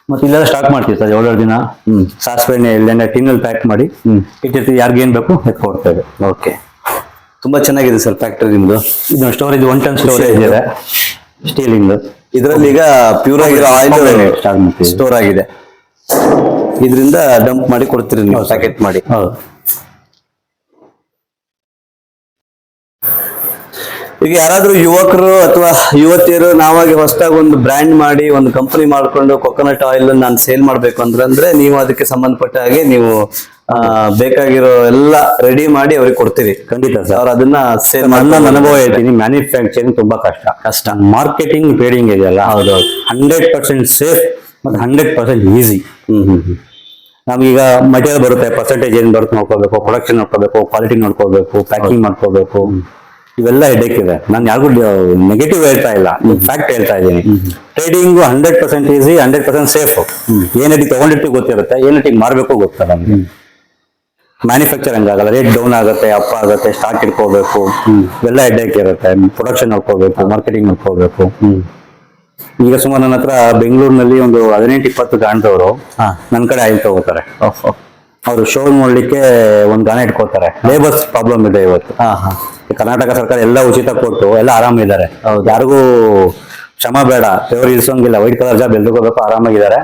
ಮತ್ತೆ ಇಲ್ಲೆಲ್ಲ ಸ್ಟಾಕ್ ಮಾಡ್ತೀವಿ ಸರ್ ಒಳ್ಳೆ ದಿನ. ಹ್ಮ್. ಸಾಸಿವೆ ಎಣ್ಣೆ ಎಳ್ಳೆಣ್ಣೆ ಟಿನ್ನಲ್ಲಿ ಪ್ಯಾಕ್ ಮಾಡಿ ಹ್ಮ್. ಇಟ್ಟಿರ್ತೀವಿ ಯಾರಿಗೆ ಏನ್ ಬೇಕು ಎತ್ಕೊಡ್ತೇವೆ ಓಕೆ. ತುಂಬಾ ಚೆನ್ನಾಗಿದೆ ಸರ್ ಫ್ಯಾಕ್ಟರಿ ನಿಮ್ದು. ಇದು ಸ್ಟೋರೇಜ್ ಒನ್ ಟನ್ ಸ್ಟೋರೇಜ್ ಇದೆ. ಸ್ಟೀಲಿಂದು ಇದರಲ್ಲಿ ಈಗ ಪ್ಯೂರ್ ಆಗಿರೋ ಆಯಿಲ್ ಸ್ಟೋರ್ ಆಗಿದೆ. ಇದರಿಂದ ಡಂಪ್ ಮಾಡಿ ಕೊಡ್ತೀರಿ ನೀವು ಪ್ಯಾಕೆಟ್ ಮಾಡಿ. ಹೌದು. ಈಗ ಯಾರಾದ್ರೂ ಯುವಕರು ಅಥವಾ ಯುವತಿಯರು ನಾವಾಗಿ ಹೊಸದಾಗಿ ಒಂದು ಬ್ರ್ಯಾಂಡ್ ಮಾಡಿ ಒಂದು ಕಂಪನಿ ಮಾಡಿಕೊಂಡು ಕೊಕೊನಟ್ ಆಯಿಲ್ ನಾನು ಸೇಲ್ ಮಾಡ್ಬೇಕು ಅಂದ್ರೆ ಅಂದ್ರೆ ನೀವು ಅದಕ್ಕೆ ಸಂಬಂಧಪಟ್ಟ ಹಾಗೆ ನೀವು ಬೇಕಾಗಿರೋ ಎಲ್ಲ ರೆಡಿ ಮಾಡಿ ಅವ್ರಿಗೆ ಕೊಡ್ತೀವಿ ಖಂಡಿತ ಸರ್. ಅವ್ರು ಅದನ್ನ ಸೇಲ್ ನನ್ನ ಅನುಭವ ಹೇಳ್ತೀನಿ ಮ್ಯಾನುಫ್ಯಾಕ್ಚರಿಂಗ್ ತುಂಬಾ ಕಷ್ಟ. ಕಷ್ಟ. ಮಾರ್ಕೆಟಿಂಗ್ ಟ್ರೇಡಿಂಗ್ ಇದೆಯಲ್ಲ ಹೌದು. ಹಂಡ್ರೆಡ್ ಪರ್ಸೆಂಟ್ ಸೇಫ್ ಮತ್ತೆ ಹಂಡ್ರೆಡ್ ಪರ್ಸೆಂಟ್ ಈಸಿ ನಮಗೀಗ ಮಟೀರಿಯಲ್ ಬರುತ್ತೆ ಪರ್ಸೆಂಟೇಜ್ ಏನ್ ಬರುತ್ತೆ ನೋಡ್ಕೋಬೇಕು ಪ್ರೊಡಕ್ಷನ್ ನೋಡ್ಕೋಬೇಕು ಕ್ವಾಲಿಟಿ ನೋಡ್ಕೋಬೇಕು ಪ್ಯಾಕಿಂಗ್ ಮಾಡ್ಕೋಬೇಕು. ಇವೆಲ್ಲ ಹೆಡೇಕ್ ಇದೆ. ನಾನು ಯಾರಿಗೂ ನೆಗೆಟಿವ್ ಹೇಳ್ತಾ ಇಲ್ಲ. ಫ್ಯಾಕ್ಟ್ ಹೇಳ್ತಾ ಇದ್ದೀನಿ. Trading hundred percent easy hundred percent safe ಏನ್ ರೀತಿ ತಗೊಂಡಿರ್ತೀವಿ ಗೊತ್ತಿರುತ್ತೆ ಏನ್ ರೀತಿ ಮಾರ್ಬೇಕು ಗೊತ್ತಲ್ಲ ನಮಗೆ? ಮ್ಯಾನುಫ್ಯಾಕ್ಚರಿಂಗ್ ಆಗಲ್ಲ ರೇಟ್ ಡೌನ್ ಆಗುತ್ತೆ ಅಪ್ ಆಗುತ್ತೆ ಸ್ಟಾಕ್ ಇಟ್ಕೋಬೇಕು. ಇವೆಲ್ಲ ಹೆಡ್ಡೇಕ್ ಇರುತ್ತೆ. ಪ್ರೊಡಕ್ಷನ್ ನೋಡ್ಕೋಬೇಕು ಮಾರ್ಕೆಟಿಂಗ್ ನೋಡ್ಕೋಬೇಕು. ಈಗ ಸುಮಾರು ನನ್ನ ಹತ್ರ ಬೆಂಗಳೂರಿನಲ್ಲಿ ಒಂದು ಹದಿನೆಂಟು ಇಪ್ಪತ್ತು ಗಾಣದವರು. ನನ್ನ ಕಡೆ ಆಯಿಲ್ ತಗೋತಾರೆ. ಅವರು ಶೋ ನೋಡ್ಲಿಕ್ಕೆ ಒಂದು ಗಾಣ ಇಟ್ಕೋತಾರೆ ಲೇಬರ್ಸ್ ಪ್ರಾಬ್ಲಮ್ ಇದೆ ಇವತ್ತು. ಹಾಂ ಹಾ. ಕರ್ನಾಟಕ ಸರ್ಕಾರ ಎಲ್ಲ ಉಚಿತ ಕೊಟ್ಟು ಎಲ್ಲ ಆರಾಮಿದ್ದಾರೆ. ಯಾರಿಗೂ ಶ್ರಮ ಬೇಡ. ಫೇವರ್ ಇಳಿಸೋಂಗಿಲ್ಲ ವೈಟ್ ಕಲರ್ ಜಾಬ್ ಎಲ್ರಿಗೋಬೇಕು ಆರಾಮಾಗಿದ್ದಾರೆ.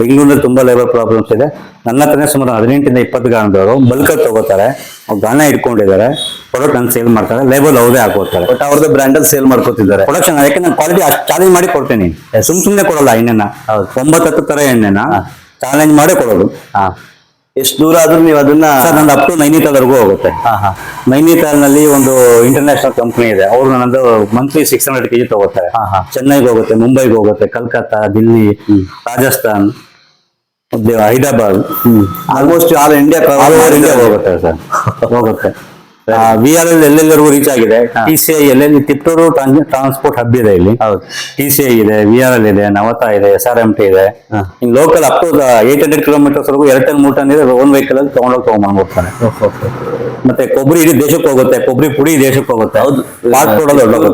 ಬೆಂಗಳೂರಿನಲ್ಲಿ ತುಂಬಾ ಲೇಬರ್ ಪ್ರಾಬ್ಲಮ್ಸ್ ಇದೆ. ನನ್ನ ಹತ್ರನೇ ಸುಮಾರು ಹದಿನೆಂಟಿಂದ ಇಪ್ಪತ್ತು ಗಾಣದವರು ಬಲ್ಕ್ ತಗೋತಾರೆ. ಅವ್ರು ಗಾಣ ಇಟ್ಕೊಂಡಿದ್ದಾರೆ. ಪ್ರಾಡಕ್ಟ್ ನಾನು ಸೇಲ್ ಮಾಡ್ತಾರೆ. ಲೇಬಲ್ ಅವರೇ ಹಾಕೋತಾರೆ ಬಟ್ ಅವ್ರದ್ದು ಬ್ರ್ಯಾಂಡಲ್ಲಿ ಸೇಲ್ ಮಾಡ್ಕೊತಿದ್ದಾರೆ. ಪ್ರೊಡಕ್ಷನ್ ಯಾಕೆ ನಾನು ಕ್ವಾಲಿಟಿ ಅಷ್ಟು ಚಾಲೆಂಜ್ ಮಾಡಿ ಕೊಡ್ತೀನಿ. ಸುಮ್ ಸುಮ್ಮನೆ ಕೊಡಲ್ಲ ಎಣ್ಣೆನ. ಒಂಬತ್ತು ಹತ್ತು ತರ ಎಣ್ಣೆನ ಚಾಲೆಂಜ್ ಮಾಡೇ ಕೊಡೋದು. ಹಾ. ಎಷ್ಟು ದೂರ ಆದ್ರೂ ನೀವು ಅದನ್ನ ಸರ್ ನಂದು ಅಪ್ ಟು ನೈನಿತಾಲ್ವರೆಗೂ ಹೋಗುತ್ತೆ. ಹಾ ಹಾ. ನೈನಿತಾಲ್ನಲ್ಲಿ ಒಂದು ಇಂಟರ್ನ್ಯಾಷನಲ್ ಕಂಪನಿ ಇದೆ. ಅವರು ನಂದು ಮಂತ್ಲಿ ಸಿಕ್ಸ್ ಹಂಡ್ರೆಡ್ ಕೆಜಿ ತಗೋತಾರೆ. ಹಾ, ಹಾ. ಚೆನ್ನೈಗೆ ಹೋಗುತ್ತೆ ಮುಂಬೈಗೆ ಹೋಗುತ್ತೆ ಕಲ್ಕತ್ತಾ ದಿಲ್ಲಿ ರಾಜಸ್ಥಾನ್ ಮತ್ತೆ Hyderabad. Almost all India all over India ಹೋಗುತ್ತೆ ಸರ್. ಹೋಗುತ್ತೆ. ವಿ ಆರ್ ಎಲ್ ಎಲ್ಲೆಲ್ಲರಿಗೂ ರೀಚ್ ಆಗಿದೆ? ಟಿ ಸಿ ಐ ಎಲ್ಲೆಲ್ಲಿ ತಿಪ್ಟೂರು ಟ್ರಾನ್ಸ್ಪೋರ್ಟ್ ಹಬ್ ಇದೆ ಇಲ್ಲಿ. ಹೌದು. ಟಿ ಸಿ ಐ ಇದೆ ವಿ ಆರ್ ಎಲ್ ಇದೆ ನವತಾ ಇದೆ ಎಸ್ ಆರ್ ಎಂ ಟಿ ಇದೆ. Local up to eight hundred kilometers ವರೆಗೂ ಎರಡು ಟನ್ ಮೂರು ಟನ್ ಇದೆ ಓನ್ ವೆಹಿಕಲ್ ಅಲ್ಲಿ ತಗೊಂಡೋಗಿ ತಗೊಂಡ್ಬಂದ್ಬಿಡ್ತಾನೆ ಮತ್ತೆ ಕೊಬ್ಬರಿ ಇಡೀ ದೇಶಕ್ಕೆ ಹೋಗುತ್ತೆ ಕೊಬ್ಬರಿ ಪುಡಿ ದೇಶಕ್ಕೆ ಹೋಗುತ್ತೆ. ಹೌದು.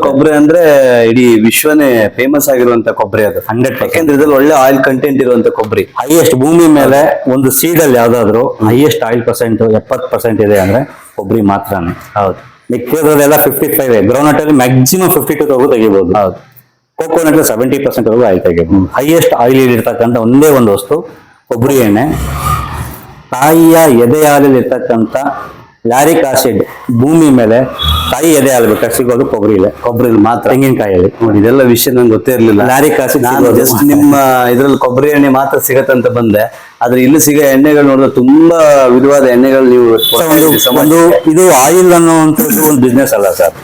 ಕೊಬ್ಬರಿ ಅಂದ್ರೆ ಇಡೀ ವಿಶ್ವನೇ ಫೇಮಸ್ ಆಗಿರುವಂತ ಕೊಬ್ಬರಿ ಅದು. 100%. ಯಾಕೆಂದ್ರೆ ಇದ್ರಲ್ಲಿ ಒಳ್ಳೆ ಆಯಿಲ್ ಕಂಟೆಂಟ್ ಇರುವಂತ ಕೊಬ್ಬರಿ. ಹೈಯೆಸ್ಟ್ ಭೂಮಿ ಮೇಲೆ ಒಂದು ಸೀಡ್ ಅಲ್ಲಿ ಯಾವ್ದಾದ್ರು ಹೈಯೆಸ್ಟ್ ಆಯಿಲ್ ಪರ್ಸೆಂಟ್ ಎಪ್ಪತ್ತು ಪರ್ಸೆಂಟ್ ಇದೆ ಅಂದ್ರೆ ಕೊಬ್ಬರಿ ಮಾತ್ರನೇ. ಹೌದು. ಮಿಕ್ಕಿರೋದೆಲ್ಲ ಫಿಫ್ಟಿ ಫೈವ್ ಗ್ರೌಂಡ್ ಅಲ್ಲಿ ಮ್ಯಾಕ್ಸಿಮಮ್ ಫಿಫ್ಟಿ ಟು ತಗೋ ತೆಗಿಬಹುದು ಹೌದು. ಕೋಕೋನಟ್ ಸೆವೆಂಟಿ ಪರ್ಸೆಂಟ್ ವರೆಗೂ ಆಯಿಲ್ ತೆಗಿಬಹುದು ಹೈಯೆಸ್ಟ್ ಆಯಿಲ್ ಇರ್ತಕ್ಕಂಥ ಒಂದೇ ಒಂದು ವಸ್ತು ಕೊಬ್ಬರಿ ಎಣ್ಣೆ. ತಾಯಿಯ ಎದೆ ಹಾಲಲ್ಲಿ ಇರ್ತಕ್ಕಂಥ ಲ್ಯಾರಿಕ್ ಆಸಿಡ್ ಭೂಮಿ ಮೇಲೆ ಕಾಯಿ ಎದೆ ಆಲ್ಬೇಕಾ ಸಿಗೋದು ಕೊಬ್ಬರಿ ಇಲ್ಲ ಕೊಬ್ಬರಿ ಮಾತ್ರ. ತೆಂಗಿನಕಾಯಲ್ಲಿ ನೋಡಿ ಇದೆಲ್ಲ ವಿಷಯ ನಂಗೆ ಗೊತ್ತೇ ಇರ್ಲಿಲ್ಲ. ಲಾರಿ ಆಸಿಡ್ ನಾನು ಜಸ್ಟ್ ನಿಮ್ಮ ಇದ್ರಲ್ಲಿ ಕೊಬ್ಬರಿ ಎಣ್ಣೆ ಮಾತ್ರ ಸಿಗತ್ತಂತ ಬಂದೆ. ಆದ್ರೆ ಇಲ್ಲಿ ಸಿಗೋ ಎಣ್ಣೆಗಳು ನೋಡಿದ್ರೆ ತುಂಬಾ ವಿಧವಾದ ಎಣ್ಣೆಗಳು ನೀವು ಒಂದು. ಇದು ಆಯಿಲ್ ಅನ್ನುವಂಥದ್ದು ಒಂದು ಬಿಸ್ನೆಸ್ ಅಲ್ಲ ಸರ್.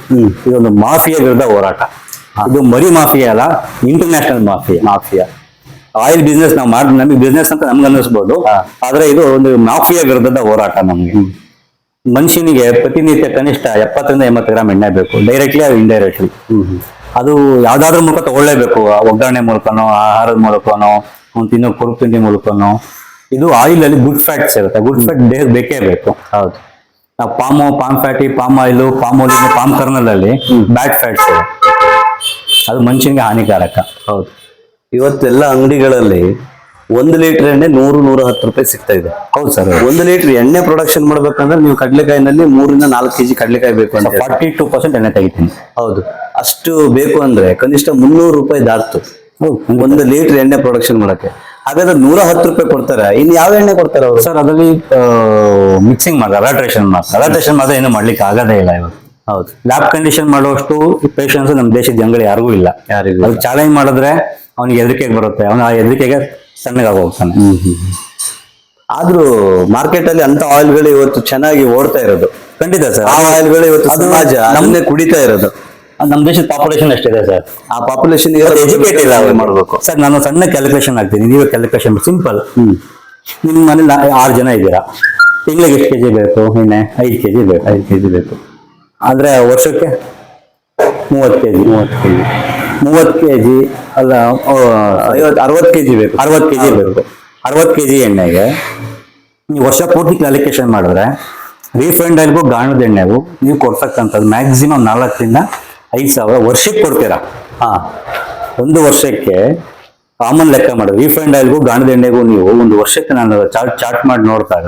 ಇದೊಂದು ಮಾಫಿಯಾ ವಿರುದ್ಧ ಹೋರಾಟ. ಇದು ಮರಿ ಮಾಫಿಯಾ ಅಲ್ಲ international mafia mafia oil business ನಾವು ಮಾಡಿ ನಮಗೆ ಬಿಸ್ನೆಸ್ ಅಂತ ನಮ್ಗೆ ಅನ್ನಿಸ್ಬೋದು. ಆದ್ರೆ ಇದು ಒಂದು ಮಾಫಿಯಾ ವಿರುದ್ಧದ ಹೋರಾಟ ನಮ್ಗೆ. ಮನುಷ್ಯನಿಗೆ ಪ್ರತಿನಿತ್ಯ ಕನಿಷ್ಠ ಎಪ್ಪತ್ತರಿಂದ ಎಂಬತ್ತು ಗ್ರಾಮ್ ಎಣ್ಣೆ ಬೇಕು ಡೈರೆಕ್ಟ್ಲಿ ಅದು ಇಂಡೈರೆಕ್ಟ್ಲಿ ಅದು ಯಾವ್ದಾದ್ರ ಮೂಲಕ ತಗೊಳ್ಳೇಬೇಕು ಒಗ್ಗರಣೆ ಮೂಲಕನೋ ಆಹಾರದ ಮೂಲಕನೋ ಅವ್ನು ತಿನ್ನೋ ಕುರುಪು ತಿಂಡಿ ಮೂಲಕನೋ. ಇದು ಆಯಿಲ್ ಅಲ್ಲಿ ಗುಡ್ ಫ್ಯಾಟ್ಸ್ ಇರುತ್ತೆ. ಗುಡ್ ಫ್ಯಾಟ್ ದೇಹಕ್ಕೆ ಬೇಕೇ ಬೇಕು. ಹೌದು. ನಾವು palm palm fatty palm oil palm oil palm kernel ಅಲ್ಲಿ ಬ್ಯಾಡ್ ಫ್ಯಾಟ್ಸ್ ಇದೆ ಅದು ಮನುಷ್ಯನಿಗೆ ಹಾನಿಕಾರಕ. ಹೌದು. ಇವತ್ತೆಲ್ಲ ಅಂಗಡಿಗಳಲ್ಲಿ ಒಂದು ಲೀಟರ್ ಎಣ್ಣೆ ನೂರು ನೂರ ಹತ್ತು ರೂಪಾಯಿ ಸಿಗ್ತಾ ಇದೆ. ಹೌದು ಸರ್ ಒಂದು ಲೀಟರ್ ಎಣ್ಣೆ ಪ್ರೊಡಕ್ಷನ್ ಮಾಡ್ಬೇಕಂದ್ರೆ ನೀವು ಕಡಲೆಕಾಯಿನಲ್ಲಿ ಮೂರಿಂದ ನಾಲ್ಕು ಕೆಜಿ ಕಡಲೆಕಾಯಿ ಬೇಕು ಅಂತ. ಫಾರ್ಟಿ ಟೂ ಪರ್ಸೆಂಟ್ ಎಣ್ಣೆ ತೆಗಿತೀನಿ. ಹೌದು. ಅಷ್ಟು ಬೇಕು ಅಂದ್ರೆ ಕನಿಷ್ಠ ಮುನ್ನೂರು ರೂಪಾಯಿ ದಾಟ್ತು ಒಂದು ಲೀಟರ್ ಎಣ್ಣೆ ಪ್ರೊಡಕ್ಷನ್ ಮಾಡಕ್ಕೆ. ಹಾಗಾದ್ರೆ ನೂರ ಹತ್ತು ರೂಪಾಯಿ ಕೊಡ್ತಾರೆ. ಇನ್ ಯಾವ ಎಣ್ಣೆ ಕೊಡ್ತಾರೆ ಅವರು? ಸರ್ ಅದರಲ್ಲಿ ಮಿಕ್ಸಿಂಗ್ ಮಾಡ್ತಾರೆ ಅಲಾಟ್ರೇಷನ್ ಮಾಡ್ತಾರೆ ಅಲಾಟ್ರೇಷನ್ ಮಾತ್ರ ಏನು ಮಾಡ್ಲಿಕ್ಕೆ ಆಗದೇ ಇಲ್ಲ ಇವಾಗ. ಹೌದು. ಲ್ಯಾಬ್ ಕಂಡೀಷನ್ ಮಾಡುವಷ್ಟು ಪೇಷನ್ಸ್ ನಮ್ಮ ದೇಶದ ಜನಗಳು ಯಾರಿಗೂ ಇಲ್ಲ. ಯಾರಿಗೂ ಚಾಲೆಂಜ್ ಮಾಡಿದ್ರೆ ಅವ್ನಿಗೆ ಹೆದರಿಕೆಗೆ ಬರುತ್ತೆ. ಅವನ ಆ ಹೆದರಿಕೆಗೆ ಸಣ್ಣಗಾಗಿ ಹೋಗ್ತಾನೆ ಆದ್ರೂ ಮಾರ್ಕೆಟ್ ಅಲ್ಲಿ ಅಂತ ಆಯಿಲ್ಗಳು ಇವತ್ತು ಚೆನ್ನಾಗಿ ಓಡ್ತಾ ಇರೋದು. ಖಂಡಿತ ಸರ್. ಆ ಆಯಿಲ್ಗಳು ಇವತ್ತು ಸಮಾಜ ನಮ್ಮನ್ನೇ ಕುಡಿತಾ ಇರೋದು. ನಮ್ಮ ದೇಶದ ಪಾಪ್ಯುಲೇಷನ್ ಎಷ್ಟಿದೆ ಸರ್? ಆ ಪಾಪ್ಯುಲೇಷನ್ ಎಜುಕೇಟ್ ಇಲ್ಲ ಅವ್ರು. ಮಾಡ್ಬೇಕು. ಸರ್ ನಾನು ಸಣ್ಣ ಕ್ಯಾಲ್ಕುಲೇಷನ್ ಆಗ್ತೀನಿ ನೀವೇ ಕ್ಯಾಲ್ಕುಲೇಷನ್ ಸಿಂಪಲ್ ನಿಮ್ಮ ಮನೇಲಿ ಆರು ಜನ ಇದ್ದೀರಾ? ತಿಂಗಳಿಗೆ ಎಷ್ಟು ಕೆಜಿ ಬೇಕು? ಎಣ್ಣೆ? ಐದು ಕೆಜಿ ಬೇಕು. ಐದು ಕೆಜಿ ಬೇಕು. ಅಂದ್ರೆ ವರ್ಷಕ್ಕೆ ಮೂವತ್ತು ಕೆಜಿ. ಮೂವತ್ತು ಕೆಜಿ. ಮೂವತ್ತು ಕೆಜಿ ಅಲ್ಲ ಐವತ್ತು ಅರವತ್ತು ಕೆಜಿ ಬೇಕು. ಅರವತ್ತು ಕೆ ಜಿ ಬೇಕು. ಅರವತ್ತು ಕೆಜಿ ಎಣ್ಣೆಗೆ ನೀವು ವರ್ಷ ಪೂರ್ತಿ ಅಲಿಕೇಶನ್ ಮಾಡಿದ್ರೆ ರೀಫೈಂಡ್ ಆಯಿಲ್ಗೂ ಗಾಣದ ಎಣ್ಣೆಗೂ ನೀವು ಕೊಡ್ತಕ್ಕಂಥದ್ದು ಮ್ಯಾಕ್ಸಿಮಮ್ ನಾಲ್ಕರಿಂದ ಐದು ಸಾವಿರ ವರ್ಷಕ್ಕೆ ಕೊಡ್ತೀರಾ? ಹಾಂ. ಒಂದು ವರ್ಷಕ್ಕೆ ಕಾಮನ್ ಲೆಕ್ಕ ಮಾಡಿ. ರೀಫೈಂಡ್ ಆಯಿಲ್ಗೂ ಗಾಣದ ಎಣ್ಣೆಗೂ ನೀವು ಒಂದು ವರ್ಷಕ್ಕೆ ನಾನು ಚಾರ್ಟ್ ಚಾರ್ಟ್ ಮಾಡಿ ನೋಡಿದಾಗ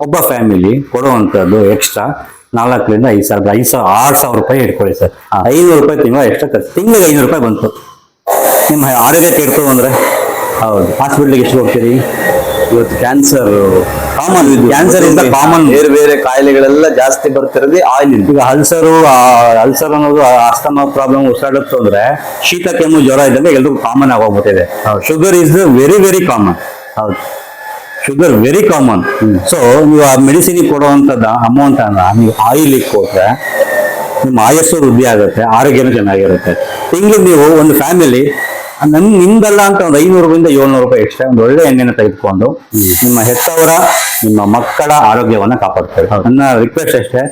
ಒಬ್ಬ ಫ್ಯಾಮಿಲಿ ಕೊಡುವಂಥದ್ದು ಎಕ್ಸ್ಟ್ರಾ ನಾಲ್ಕರಿಂದ ಐದು ಸಾವಿರ ಐದು ಸಾವಿರ ಆರು ಸಾವಿರ ರೂಪಾಯಿ ಇಟ್ಕೊಳ್ಳಿ ಸರ್. ಐನೂರು ರೂಪಾಯಿ ತಿಂಗಳ ಎಕ್ಸ್ಟ್ರಾ ಖರ್ಚು. ತಿಂಗಳಿಗೆ ಐನೂರು ರೂಪಾಯಿ ಬಂತು. ನಿಮ್ಮ ಆರೋಗ್ಯ ಕೆಡ್ತು ಅಂದ್ರೆ? ಹೌದು. ಹಾಸ್ಪಿಟ್ಲಿಗೆ ಎಷ್ಟು ಹೋಗ್ತೀರಿ? ಇವತ್ತು ಕ್ಯಾನ್ಸರ್ ಕಾಮನ್ ಕ್ಯಾನ್ಸರ್ ಇಂದ. ಕಾಮನ್ ಬೇರೆ ಬೇರೆ ಕಾಯಿಲೆಗಳೆಲ್ಲ ಜಾಸ್ತಿ ಬರ್ತಿರೋದು ಆಯಿಲ್ ಈಗ ಅಲ್ಸರು ಅಲ್ಸರ್ ಅನ್ನೋದು ಅಸ್ತಮ ಪ್ರಾಬ್ಲಮ್ ಉಸಿರಾಡುತ್ತೆ ಅಂದ್ರೆ ಶೀತ ಕೆಮ್ಮು ಜ್ವರ ಇದ್ದಂಗೆ ಎಲ್ರಿಗೂ common ಆಗೋಗ್ಬಿಟ್ಟಿದೆ. Sugar is very very common ಹೌದು. ಶುಗರ್ ವೆರಿ ಕಾಮನ್ ಸೊ ನೀವು ಆ ಮೆಡಿಸಿನ್ ಕೊಡುವಂಥದ್ದು ಅಮೌಂಟ್ ಅನ್ನ ನೀವು ಆಯಿಲ್ ಕೊಟ್ರೆ ನಿಮ್ಮ ಆಯಸ್ಸು ವೃದ್ಧಿ ಆಗುತ್ತೆ ಆರೋಗ್ಯನೂ ಚೆನ್ನಾಗಿರುತ್ತೆ. ಹಿಂಗೆ ನೀವು ಒಂದು ಫ್ಯಾಮಿಲಿ ನನ್ ನಿಮ್ದಲ್ಲ ಅಂತ ಒಂದು ಐನೂರರಿಂದ ಏಳ್ನೂರು ರೂಪಾಯಿ ಎಕ್ಸ್ಟ್ರಾ ಒಂದು ಒಳ್ಳೆ ಎಣ್ಣೆನ ತೆಗೆದುಕೊಂಡು ನಿಮ್ಮ ಹೆತ್ತವರ ನಿಮ್ಮ ಮಕ್ಕಳ ಆರೋಗ್ಯವನ್ನ ಕಾಪಾಡ್ತಾರೆ. ನನ್ನ ರಿಕ್ವೆಸ್ಟ್ ಅಷ್ಟೇ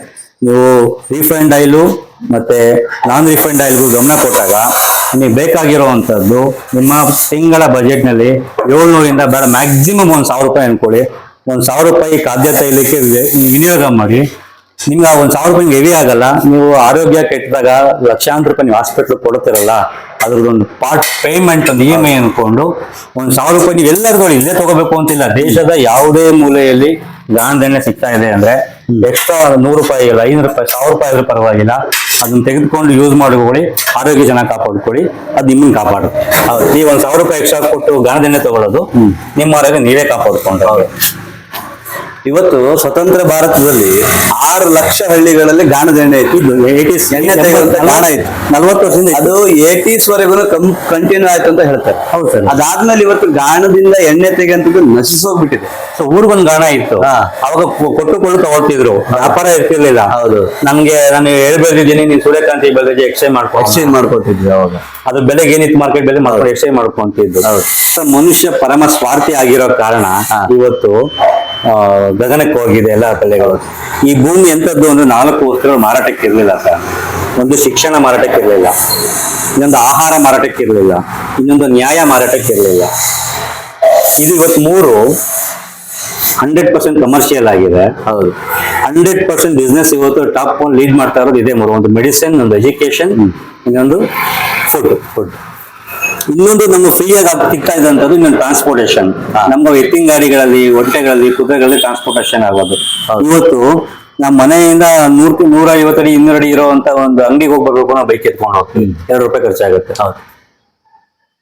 ನೀವು ರೀಫೈಂಡ್ ಆಯಿಲು ಮತ್ತೆ ನಾನ್ ರಿಫಂಡ್ ಆಯಿಲ್ಗೂ ಗಮನ ಕೊಟ್ಟಾಗ ನಿಮಗೆ ಬೇಕಾಗಿರುವಂಥದ್ದು ನಿಮ್ಮ ತಿಂಗಳ ಬಜೆಟ್ನಲ್ಲಿ ಏಳ್ನೂರಿಂದ ಬೇಡ ಮ್ಯಾಕ್ಸಿಮಮ್ ಒಂದು ಸಾವಿರ ರೂಪಾಯಿ ಅನ್ಕೊಳ್ಳಿ. ಒಂದು ಸಾವಿರ ರೂಪಾಯಿ ಖಾದ್ಯ ತೈಲಕ್ಕೆ ವಿನಿಯೋಗ ಮಾಡಿ. ನಿಮ್ಗೆ ಆ ಒಂದು ಸಾವಿರ ರೂಪಾಯಿ ಹೆವಿ ಆಗಲ್ಲ. ನೀವು ಆರೋಗ್ಯ ಕೆಟ್ಟದಾಗ ಲಕ್ಷಾಂತರ ರೂಪಾಯಿ ನೀವು ಹಾಸ್ಪಿಟ್ಲ್ ಕೊಡ್ತಿರಲ್ಲ, ಅದ್ರದ್ದೊಂದು ಪಾರ್ಟ್ ಪೇಮೆಂಟ್ ಒಂದು ಇ ಎಂ ಐ ಅನ್ಕೊಂಡು ಒಂದ್ ಸಾವಿರ ರೂಪಾಯಿ ನೀವು ಎಲ್ಲರಿಗೂ ಇಲ್ಲೇ ತಗೋಬೇಕು ಅಂತಿಲ್ಲ. ದೇಶದ ಯಾವುದೇ ಮೂಲೆಯಲ್ಲಿ ಗಾಣದೆಣ್ಣೆ ಸಿಗ್ತಾ ಇದೆ ಅಂದ್ರೆ ಎಕ್ಸ್ಟ್ರಾ ನೂರು ರೂಪಾಯಿ, ಇಲ್ಲ ಐನೂರು ರೂಪಾಯಿ, ಸಾವಿರ ರೂಪಾಯಿ ಆದ್ರೂ ಪರವಾಗಿಲ್ಲ. ಅದನ್ನ ತೆಗೆದುಕೊಂಡು ಯೂಸ್ ಮಾಡ್ಕೊಳ್ಳಿ ಆರೋಗ್ಯ ಚೆನ್ನಾಗಿ ಕಾಪಾಡ್ಕೊಳ್ಳಿ ಅದು ನಿಮ್ಮನ್ನ ಕಾಪಾಡುತ್ತೆ. ಹೌದು. ನೀವು ಒಂದು ಸಾವಿರ ರೂಪಾಯಿ ಎಕ್ಸ್ಟ್ರಾ ಕೊಟ್ಟು ಗಾಣದೆಣ್ಣೆ ತಗೊಳ್ಳೋದು ನಿಮ್ಮ ಆರೋಗ್ಯ ನೀವೇ ಕಾಪಾಡ್ಕೊಂಡ್ರೆ. ಇವತ್ತು ಸ್ವತಂತ್ರ ಭಾರತದಲ್ಲಿ ಆರು ಲಕ್ಷ ಹಳ್ಳಿಗಳಲ್ಲಿ ಗಾಣದ ಎಣ್ಣೆ ಇತ್ತು. ಏಟೀಸ್ ಎಣ್ಣೆ ತೆಗೆಯುವಂತ ಗಾಣ ಇತ್ತು. ನಲ್ವತ್ತು ವರ್ಷದಿಂದ ಅದು ಏಟೀಸ್ ವರೆಗೂ ಕಂಟಿನ್ಯೂ ಆಯ್ತು ಅಂತ ಹೇಳ್ತಾರೆ. ಹೌದು ಸರ್. ಅದಾದ್ಮೇಲೆ ಇವತ್ತು ಗಾಣದಿಂದ ಎಣ್ಣೆ ತೆಗೆಯಂತದ್ದು ನಶಿಸೋಗ್ಬಿಟ್ಟಿದೆ. ಸೊ ಊರಿಗೊಂದು ಗಾಣ ಇತ್ತು. ಅವಾಗ ಕೊಟ್ಟು ಕೊಟ್ಟುಕೊಂಡು ತಗೋತಿದ್ರು ವ್ಯಾಪಾರ ಇರ್ತಿರ್ಲಿಲ್ಲ. ಹೌದು. ನಮ್ಗೆ ನಾನು ಹೇಳ್ಬೇಕಿದ್ದೀನಿ ನೀವು ನೀನ್ ಸೂರ್ಯಕಾಂತಿ ಬೆಳೆದಿ ಎಕ್ಸ್ಚೇಂಜ್ ಮಾಡ್ಕೊ ಎಕ್ಸ್ಚೇಂಜ್ ಮಾಡ್ಕೊತಿದ್ವಿ ಅವಾಗ. ಅದು ಬೆಲೆಗೆ ಏನಿತ್ತು ಮಾರ್ಕೆಟ್ ಬೆಲೆ ಮಾಡ್ಕೊಂಡು ಎಕ್ಸ್ಚೇಂಜ್ ಮಾಡ್ಕೊಂತಿದ್ದು ಸೊ ಮನುಷ್ಯ ಪರಮ ಸ್ವಾರ್ಥಿ ಆಗಿರೋ ಕಾರಣ ಇವತ್ತು ಗಗನಕ್ಕೆ ಹೋಗಿದೆ ಎಲ್ಲ ಕಲೆಗಳು. ಈ ಭೂಮಿ ಎಂಥದ್ದು ಒಂದು ನಾಲ್ಕು ವಸ್ತುಗಳು ಮಾರಾಟಕ್ಕೆ ಇರಲಿಲ್ಲ ಸರ್. ಒಂದು ಶಿಕ್ಷಣ ಮಾರಾಟಕ್ಕೆ ಇರಲಿಲ್ಲ. ಇನ್ನೊಂದು ಆಹಾರ ಮಾರಾಟಕ್ಕೆ ಇರಲಿಲ್ಲ. ಇನ್ನೊಂದು ನ್ಯಾಯ ಮಾರಾಟಕ್ಕೆ ಇರಲಿಲ್ಲ. ಇದು ಇವತ್ತು ಮೂರು ಹಂಡ್ರೆಡ್ ಪರ್ಸೆಂಟ್ ಕಮರ್ಷಿಯಲ್ ಆಗಿದೆ. ಹೌದು. ಹಂಡ್ರೆಡ್ ಪರ್ಸೆಂಟ್ ಬಿಸ್ನೆಸ್ ಇವತ್ತು ಟಾಪ್ ಒನ್ ಲೀಡ್ ಮಾಡ್ತಾ ಇರೋದು ಇದೇ ಮೂರು. ಒಂದು ಮೆಡಿಸಿನ್ ಒಂದು ಎಜುಕೇಶನ್ ಇನ್ನೊಂದು ಫುಡ್ ಫುಡ್ ಇನ್ನೊಂದು ನಮ್ಗೆ ಫ್ರೀ ಆಗಿ ಸಿಗ್ತಾ ಇದ್ದಂಥದ್ದು ಇನ್ನೊಂದು ಟ್ರಾನ್ಸ್ಪೋರ್ಟೇಷನ್ ನಮ್ಮ ಎತ್ತಿನ ಗಾಡಿಗಳಲ್ಲಿ ಹೊಟ್ಟೆಗಳಲ್ಲಿ ಕುದುರೆಗಳಲ್ಲಿ ಟ್ರಾನ್ಸ್ಪೋರ್ಟೇಷನ್ ಆಗೋದು. ಇವತ್ತು ನಮ್ಮ ಮನೆಯಿಂದ ನೂರ್ ನೂರ ಐವತ್ತಡಿ ಅಡಿ ಇರೋ ಅಂತ ಇರುವಂತ ಒಂದು ಅಂಗಡಿಗೆ ಹೋಗ್ಬರ್ಬೇಕು ನಾವು ಬೈಕ್ ಎತ್ಕೊಂಡು ಹೋಗ್ತೀವಿ. ಎರಡು ರೂಪಾಯಿ ಖರ್ಚಾಗುತ್ತೆ.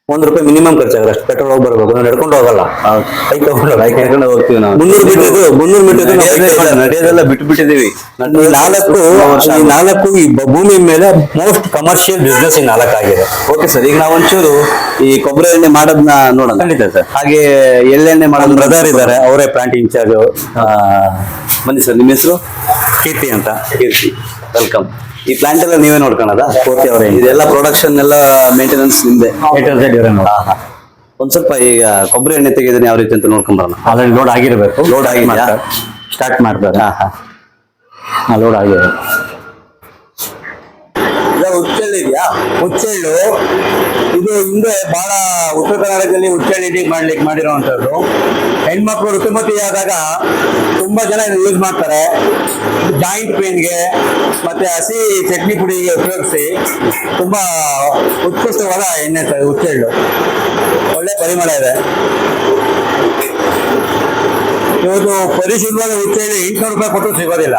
ಒಂದ್ ರೂಪಾಯಿ ಮಿನಿಮಮ್ ಖರ್ಚಾಗಲ್ಲ ಅಷ್ಟು ಪೆಟ್ರೋಲ್ ಹೋಗಿ ಬರ್ಬೇಕು ನಾವು ನಡ್ಕೊಂಡು ಹೋಗಲ್ಲ. ಬೈಕ್ ತಗೊಂಡು ಬೈಕ್ ಹೋಗ್ತೀವಿ ನಾವು. ಮುನ್ನೂರು ಮೀಟರ್ ಮುನ್ನೂರು ಮೀಟರ್ ನಡೆಯೋದೇ- ನಡೆಯೋದೆಲ್ಲ ಬಿಟ್ಟು ಬಿಟ್ಟಿದೀವಿ ನಾಲ್ಕು ನಾಲ್ಕು ಈ ಭೂಮಿ ಮೇಲೆ ಮೋಸ್ಟ್ ಕಮರ್ಷಿಯಲ್ ಬಿಸ್ನೆಸ್ ಈ ನಾಲ್ಕು ಆಗಿದೆ ಓಕೆ ಸರ್ ಈಗ ನಾವು ಒಂಚೂರು ಈ ಕೊಬ್ಬರಿ ಎಣ್ಣೆ ಮಾಡೋದನ್ನ ನೋಡೋಣ. ಖಂಡಿತ ಸರ್ ಹಾಗೆ ಎಳ್ಳೆಣ್ಣೆ ಮಾಡೋದು ಬ್ರದರ್ ಇದ್ದಾರೆ ಅವರೇ ಪ್ಲಾಂಟ್ ಇನ್ಚಾರ್ಜ್ ಬನ್ನಿ ಸರ್ ನಿಮ್ಮ ಹೆಸರು? ಕೀರ್ತಿ ಅಂತ. ಕೀರ್ತಿ. ವೆಲ್ಕಮ್ ಈ ಪ್ಲಾಂಟ್ ಎಲ್ಲ ನೀವೇ ನೋಡ್ಕೊಳದ? ಪೂರ್ತಿ ಅವರೇ. ಇದೆಲ್ಲ ಪ್ರೊಡಕ್ಷನ್ ಎಲ್ಲ ಮೇಂಟೆನೆನ್ಸ್ ನಿಮ್ದೆ? ಒಂದ್ ಸ್ವಲ್ಪ ಈಗ ಕೊಬ್ಬರಿ ಎಣ್ಣೆ ತೆಗೆದ್ರೆ ಯಾವ ರೀತಿ ಅಂತ ನೋಡ್ಕೊಂಡ್ ಬರೋಣ. ಆಲ್ರೆಡಿ ಲೋಡ್ ಆಗಿರ್ಬೇಕು. ಲೋಡ್ ಆಗಿ ಸ್ಟಾರ್ಟ್ ಮಾಡ್ಬೇಕು ಲೋಡ್ ಉಚ್ಚಲ್ಲಿ ಇದೆಯಾ ಹುಚ್ಚೆಳ್ಳು. ಇದು ಹಿಂದೆ ಬಹಳ ಉತ್ತರ ಕರ್ನಾಟಕದಲ್ಲಿ ಹುಚ್ಚೆಳ್ಳು ಇಡಿಗೆ ಮಾಡ್ಲಿಕ್ಕೆ ಮಾಡಿರುವಂತದ್ದು ಹೆಣ್ಮಕ್ಳು ಋತುಮತಿ ಆದಾಗ ತುಂಬಾ ಜನ ಯೂಸ್ ಮಾಡ್ತಾರೆ. ಜಾಯಿಂಟ್ ಪೇನ್ಗೆ ಮತ್ತೆ ಹಸಿ ಚಟ್ನಿ ಪುಡಿಗೆ ಉಪಯೋಗಿಸಿ ತುಂಬಾ ಉತ್ಕೃಷ್ಟವಾದ ಎಣ್ಣೆ ಹುಚ್ಚೆಳ್ಳು. ಒಳ್ಳೆ ಪರಿಮಳ ಇದೆ. ಇವತ್ತು ಪರಿಶುದ್ಧವಾದ ಹುಚ್ಚೆಳ್ಳಿ ಎಂಟ್ನೂರು ರೂಪಾಯಿ ಕೊಟ್ಟು ಸಿಗೋದಿಲ್ಲ.